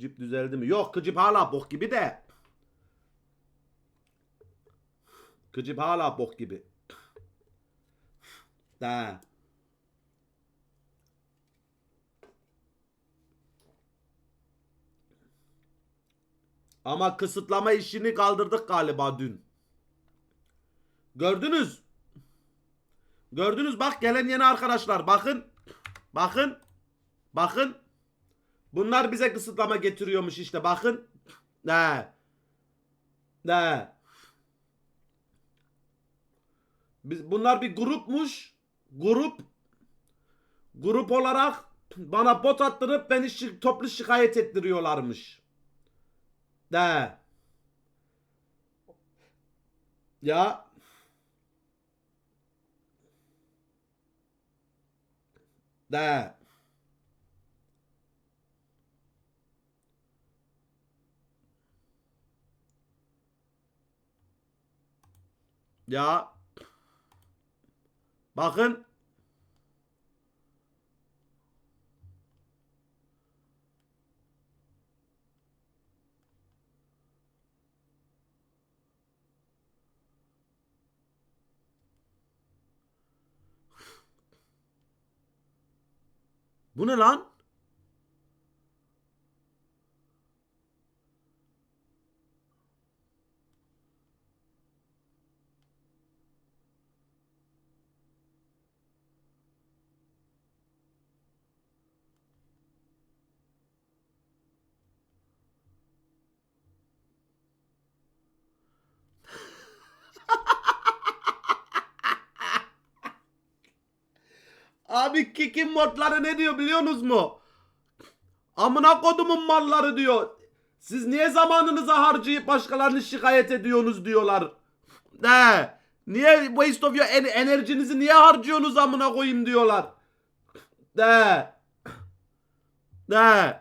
Kıcıp düzeldi mi? Yok Kıcıp hala bok gibi de. Kıcıp hala bok gibi. De. Ama kısıtlama işini kaldırdık galiba dün. Gördünüz. Gördünüz bak gelen yeni arkadaşlar bakın. Bakın. Bakın. Bunlar bize kısıtlama getiriyormuş işte bakın. Ne? Ne? Biz, bunlar bir grupmuş. Grup. Grup olarak bana bot attırıp beni şi- toplu şikayet ettiriyorlarmış. De. Ya. De. Ya. Bakın. Bu ne lan? Abi Kik'in modları ne diyor biliyorsunuz mu? Amına kodumun malları diyor. Siz niye zamanınızı harcayıp başkalarını şikayet ediyorsunuz diyorlar. Ne? Niye waste of your en- enerjinizi niye harcıyorsunuz amına koyayım diyorlar. De. De.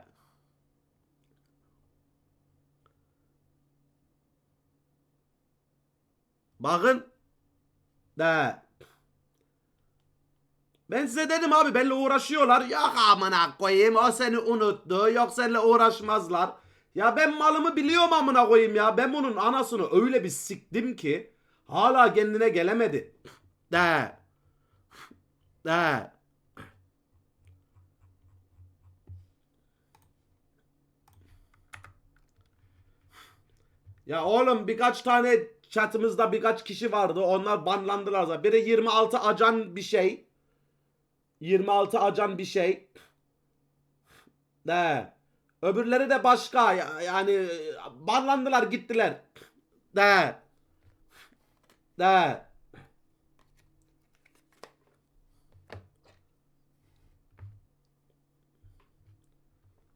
Bakın. De. Ben size dedim abi benimle uğraşıyorlar. Yok amına koyayım o seni unuttu. Yok seninle uğraşmazlar. Ya ben malımı biliyorum amına koyayım ya. Ben bunun anasını öyle bir siktim ki hala kendine gelemedi. De. De. Ya oğlum birkaç tane chatımızda birkaç kişi vardı. Onlar banlandılar. Biri 26 acan bir şey. 26 acan bir şey. De. Öbürleri de başka. Ya- Yani banlandılar gittiler. De. De.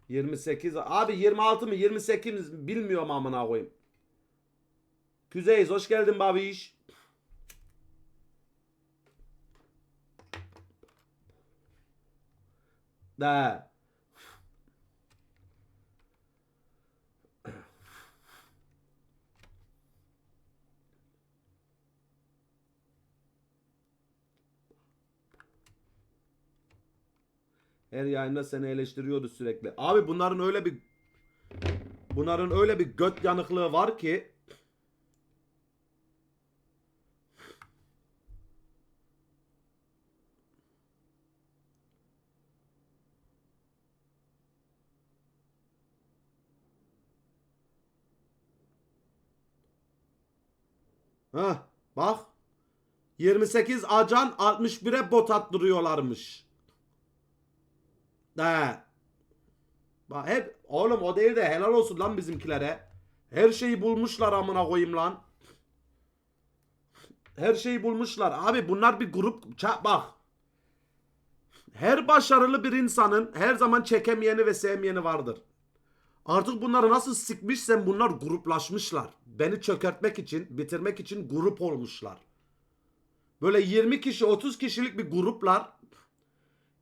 ...28... Abi 26 mı 28 mi bilmiyorum amına koyayım. Küzeyiz hoş geldin babiş. De. Her yayında seni eleştiriyordu sürekli. Abi bunların öyle bir bunların öyle bir göt yanıklığı var ki Ha bak 28 acan 61'e bot attırıyorlarmış. De. Bak hep oğlum o değil de helal olsun lan bizimkilere. Her şeyi bulmuşlar amına koyayım lan. Her şeyi bulmuşlar. Abi bunlar bir grup Ça- bak. Her başarılı bir insanın her zaman çekemeyeni ve sevmeyeni vardır. Artık bunları nasıl sikmişsem bunlar gruplaşmışlar. Beni çökertmek için, bitirmek için grup olmuşlar. Böyle 20 kişi, 30 kişilik bir gruplar.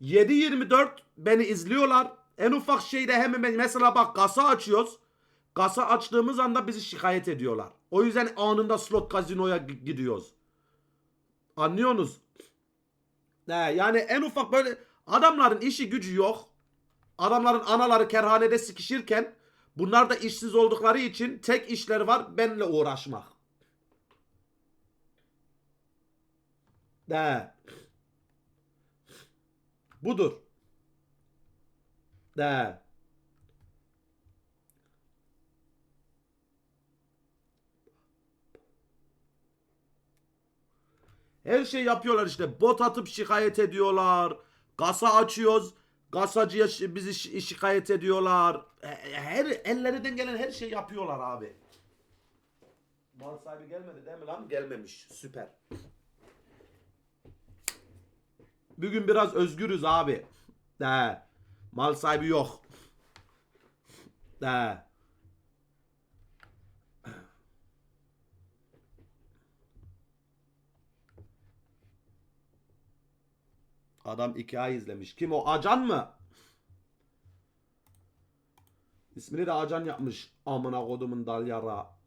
7-24 beni izliyorlar. En ufak şeyde hemen mesela bak kasa açıyoruz. Kasa açtığımız anda bizi şikayet ediyorlar. O yüzden anında slot kazinoya gi- gidiyoruz. Anlıyorsunuz? He, yani en ufak böyle adamların işi gücü yok. Adamların anaları kerhanede sikişirken Bunlar da işsiz oldukları için tek işleri var benimle uğraşmak. De. Budur. De. Her şey yapıyorlar işte. Bot atıp şikayet ediyorlar. Kasa açıyoruz. Kasacıya şi- bizi şi- şikayet ediyorlar. Her ellerinden gelen her şey yapıyorlar abi. Mal sahibi gelmedi değil mi lan? Gelmemiş. Süper. Bugün biraz özgürüz abi. De. Mal sahibi yok. De. Adam iki ay izlemiş. Kim o? Acan mı? İsmini de Acan yapmış. Amına kodumun dal yara.